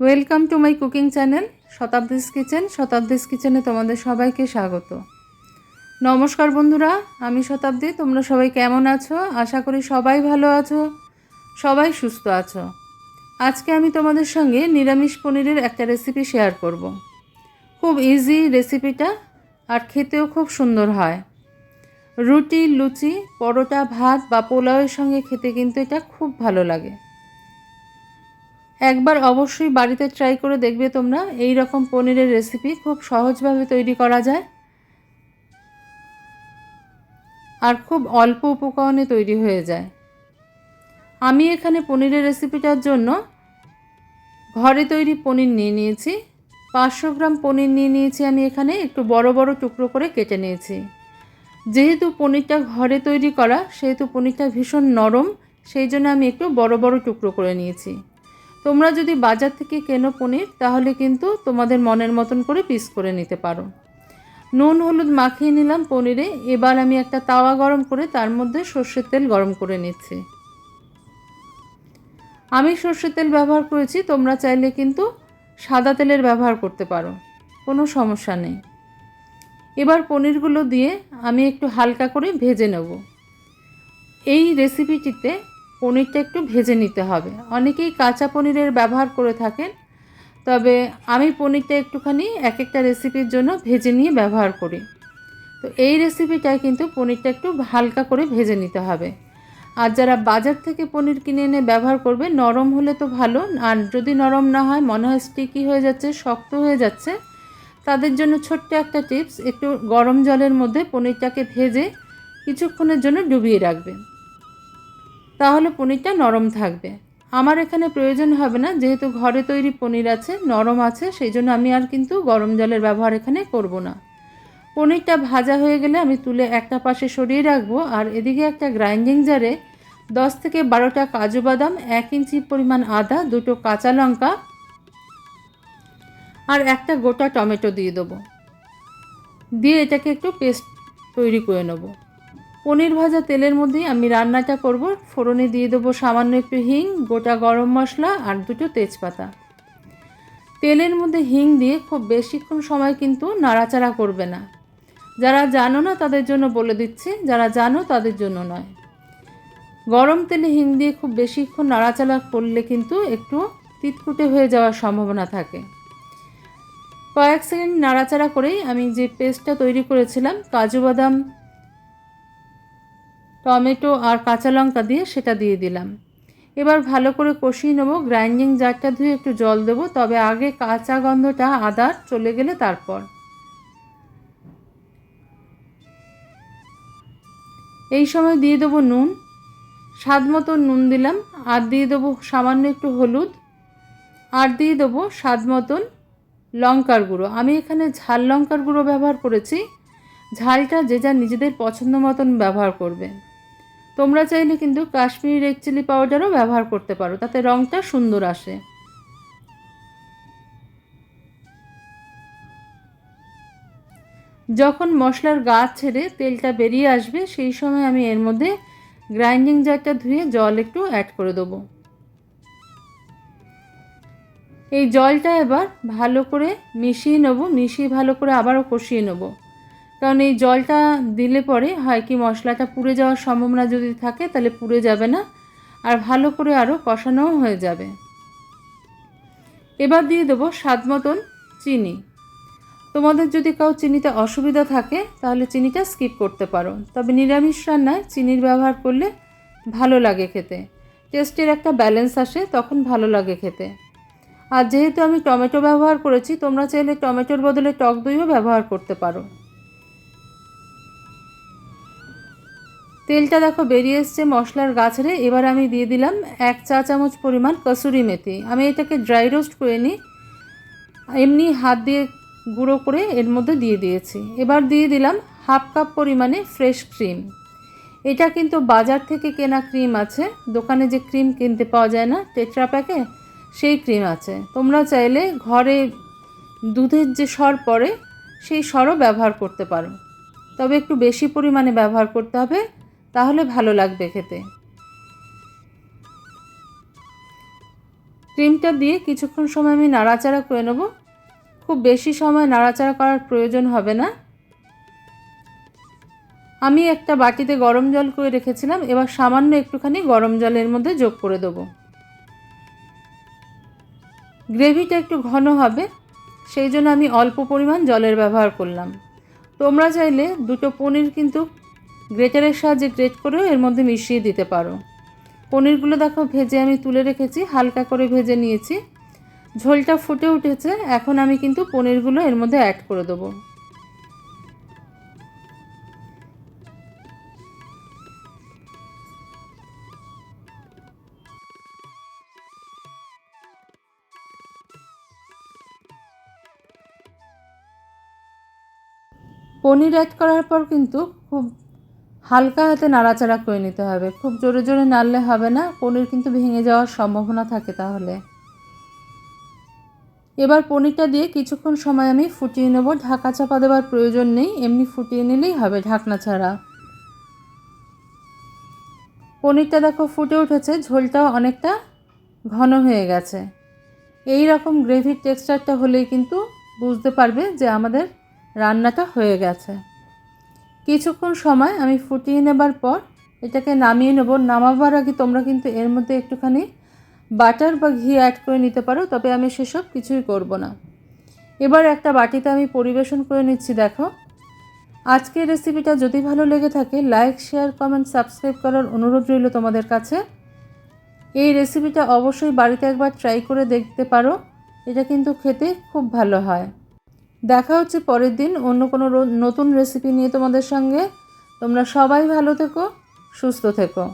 Welcome to my cooking channel Shatabdi's kitchen Shatabdi's কিচেনে তোমাদের সবাইকে স্বাগত। নমস্কার বন্ধুরা, আমি শতাব্দী। তোমরা সবাই কেমন আছো? আশা করি সবাই ভালো আছো, সবাই সুস্থ আছো। আজকে আমি তোমাদের সঙ্গে নিরামিষ পনিরের একটা রেসিপি শেয়ার করব। খুব ইজি রেসিপিটা আর খেতেও খুব সুন্দর হয়। রুটি, লুচি, পরোটা, ভাত বা পোলাওয়ের সঙ্গে খেতে কিন্তু এটা খুব ভালো লাগে। একবার অবশ্যই বাড়িতে ট্রাই করে দেখবে তোমরা। এই রকম পনিরের রেসিপি খুব সহজভাবে তৈরি করা যায়। আর খুব অল্প উপকরণে তৈরি হয়ে যায়। আমি এখানে পনিরের রেসিপিটার জন্য ঘরে তৈরি পনির নিয়ে নিয়েছি। পাঁচশো গ্রাম পনির নিয়ে নিয়েছি আমি এখানে, একটু বড় বড় টুকরো করে কেটে নিয়েছি। যেহেতু পনিরটা ঘরে তৈরি করা, সেহেতু পনিরটা ভীষণ নরম, সেই জন্য আমি একটু বড় বড় টুকরো করে নিয়েছি। তোমরা যদি বাজার থেকে কেনো পনির, তাহলে কিন্তু তোমাদের মনের মতন করে পিস করে নিতে পারো। নুন হলুদ মাখিয়ে নিলাম পনিরে, এবার আমি একটা তাওয়া গরম করে তার মধ্যে সর্ষের তেল গরম করে নিচ্ছি। আমি সর্ষের তেল ব্যবহার করেছি, তোমরা চাইলে কিন্তু সাদা তেলের ব্যবহার করতে পারো, কোনো সমস্যা নেই। এবার পনিরগুলো দিয়ে আমি একটু হালকা করে ভেজে নেব। এই রেসিপিটিতে পনিরটা একটু ভেজে নিতে হবে। অনেকেই কাঁচা পনিরের ব্যবহার করে থাকেন, তবে আমি পনিরটা একটুখানি এক একটা রেসিপির জন্য ভেজে নিয়ে ব্যবহার করি। তো এই রেসিপিটায় কিন্তু পনিরটা একটু হালকা করে ভেজে নিতে হবে। আর যারা বাজার থেকে পনির কিনে এনে ব্যবহার করবে, নরম হলে তো ভালো, আর যদি নরম না হয়, মনে হয় স্টিকি হয়ে যাচ্ছে, শক্ত হয়ে যাচ্ছে, তাদের জন্য ছোট্ট একটা টিপস, একটু গরম জলের মধ্যে পনিরটাকে ভেজে কিছুক্ষণের জন্য ডুবিয়ে রাখবে। তাহলে পনিরটা নরম থাকবে। আমার এখানে প্রয়োজন হবে না, যেহেতু ঘরে তৈরি পনির আছে, নরম আছে, সেই জন্য আমি আর কিন্তু গরম জলের ব্যবহার এখানে করব না। পনিরটা ভাজা হয়ে গেলে আমি তুলে একটা পাশে সরিয়ে রাখব, আর এদিকে একটা গ্রাইন্ডিং জারে দশ থেকে বারোটা কাজু বাদাম, এক ইঞ্চি পরিমাণ আদা, দুটো কাঁচা লঙ্কা, আর একটা গোটা টমেটো দিয়ে দেবো। দিয়ে এটাকে একটু পেস্ট তৈরি করে নেব। পনির ভাজা তেলের মধ্যেই আমি রান্নাটা করব। ফোড়নে দিয়ে দেবো সামান্য একটু হিং, গোটা গরম মশলা আর দুটো তেজপাতা। তেলের মধ্যে হিং দিয়ে খুব বেশিক্ষণ সময় কিন্তু নাড়াচাড়া করবে না। যারা জানো না তাদের জন্য বলে দিচ্ছি, যারা জানো তাদের জন্য নয়। গরম তেলে হিং দিয়ে খুব বেশিক্ষণ নাড়াচাড়া করলে কিন্তু একটু তিতকুটে হয়ে যাওয়ার সম্ভাবনা থাকে। কয়েক সেকেন্ড নাড়াচাড়া করেই আমি যে পেস্টটা তৈরি করেছিলাম, কাজু বাদাম টমেটো আর কাঁচা লঙ্কা দিয়ে সেটা দিয়ে দিলাম। এবার ভালো করে কষিয়ে নেব গ্রাইন্ডিং জারটা ধুয়ে একটু জল দেবো, তবে আগে কাঁচা গন্ধটা আদার চলে গেলে তারপর। এই সময় দিয়ে দেবো নুন, স্বাদ মতো নুন দিলাম, আর দিয়ে দেবো সামান্য একটু হলুদ, আর দিয়ে দেবো স্বাদ মতন লঙ্কার গুঁড়ো। আমি এখানে ঝাল লঙ্কার গুঁড়ো ব্যবহার করেছি, ঝালটা যে যা নিজেদের পছন্দ মতন ব্যবহার করবে। তোমরা চাইলে কিন্তু কাশ্মীরি রেড চিলি পাউডারও ব্যবহার করতে পারো, তাতে রঙটা সুন্দর আসে। যখন মশলার গা ছেড়ে তেলটা বেরিয়ে আসবে, সেই সময় আমি এর মধ্যে গ্রাইন্ডিং জারটা ধুয়ে জল একটু অ্যাড করে দেবো। এই জলটা এবার ভালো করে মিশিয়ে নেব, মিশিয়ে ভালো করে আবারও কষিয়ে নেব। কারণ এই জলটা দিলে পরে হয় কি মশলাটা পুড়ে যাওয়ার সম্ভাবনা যদি থাকে তাহলে পুড়ে যাবে না। আর ভালো করে আরও কষানোও হয়ে যাবে। এবার দিয়ে দেবো স্বাদ মতন চিনি। তোমাদের যদি কাউ চিনিতে অসুবিধা থাকে তাহলে চিনিটা স্কিপ করতে পারো। তবে নিরামিষ রান্নায় চিনির ব্যবহার করলে ভালো লাগে খেতে। টেস্টের একটা ব্যালেন্স আসে, তখন ভালো লাগে খেতে। আর যেহেতু আমি টমেটো ব্যবহার করেছি, তোমরা চাইলে টমেটোর বদলে টক দইও ব্যবহার করতে পারো। তেলটা দেখো বেরিয়ে এসছে মশলার গাছরে। এবার আমি দিয়ে দিলাম এক চা চামচ পরিমাণ কসুরি মেথি। আমি এটাকে ড্রাই রোস্ট করে নিই। এমনি হাত দিয়ে গুঁড়ো করে এর মধ্যে দিয়ে দিয়েছি। এবার দিয়ে দিলাম হাফ কাপ পরিমাণে ফ্রেশ ক্রিম এটা কিন্তু বাজার থেকে কেনা ক্রিম আছে। দোকানে যে ক্রিম কিনতে পাওয়া যায় না টেট্রা প্যাকে সেই ক্রিম আছে। তোমরা চাইলে ঘরে দুধের যে সর পড়ে, সেই সরও ব্যবহার করতে পারো। তবে একটু বেশি পরিমাণে ব্যবহার করতে হবে। তাহলে ভালো লাগবে খেতে। ক্রিমটা দিয়ে কিছুক্ষণ সময় আমি নাড়াচাড়া করে নেব। খুব বেশি সময় নাড়াচাড়া করার প্রয়োজন হবে না। আমি একটা বাটিতে গরম জল করে রেখেছিলাম, এবার সামান্য একটুখানি গরম জলের মধ্যে যোগ করে দেবো। গ্রেভিটা একটু ঘন হবে, সেই জন্য আমি অল্প পরিমাণ জলের ব্যবহার করলাম। তোমরা চাইলে দুটো পনির কিন্তু গ্রেটারের সাহায্যে গ্রেট করেও এর মধ্যে মিশিয়ে দিতে পারো। পনিরগুলো দেখো ভেজে আমি তুলে রেখেছি, হালকা করে ভেজে নিয়েছি। ঝোলটা ফুটে উঠেছে, এখন আমি কিন্তু পনিরগুলো এর মধ্যে অ্যাড করে দেবো। পনির অ্যাড করার পর কিন্তু খুব হালকা হাতে নাড়াচাড়া করে নিতে হবে। খুব জোরে জোরে নাড়লে হবে না, পনির কিন্তু ভেঙে যাওয়ার সম্ভাবনা থাকে তাহলে। এবার পনিরটা দিয়ে কিছুক্ষণ সময় আমি ফুটিয়ে নেব। ঢাকা চাপা দেওয়ার প্রয়োজন নেই, এমনি ফুটিয়ে নিলেই হবে ঢাকনা ছাড়া। পনিরটা দেখো ফুটে উঠেছে, ঝোলটাও অনেকটা ঘন হয়ে গেছে। এই রকম গ্রেভির টেক্সচারটা হলেই কিন্তু বুঝতে পারবে যে আমাদের রান্নাটা হয়ে গেছে। কিছুক্ষণ সময় আমি ফুটিয়ে নেবার পর এটাকে নামিয়ে নেব। নামাবার আগে তোমরা কিন্তু এর মধ্যে একটুখানি বাটার বা ঘি অ্যাড করে নিতে পারো, তবে আমি সেসব কিছুই করব না। এবার একটা বাটিতে আমি পরিবেশন করে নিচ্ছি, দেখো। আজকের রেসিপিটা যদি ভালো লেগে থাকে লাইক শেয়ার কমেন্ট সাবস্ক্রাইব করার অনুরোধ রইল তোমাদের কাছে। এই রেসিপিটা অবশ্যই বাড়িতে একবার ট্রাই করে দেখতে পারো। এটা কিন্তু খেতে খুব ভালো হয়। দেখা হচ্ছে পরের দিন, অন্য কোনো নতুন রেসিপি নিয়ে তোমাদের সঙ্গে। তোমরা সবাই ভালো থেকো, সুস্থ থেকো।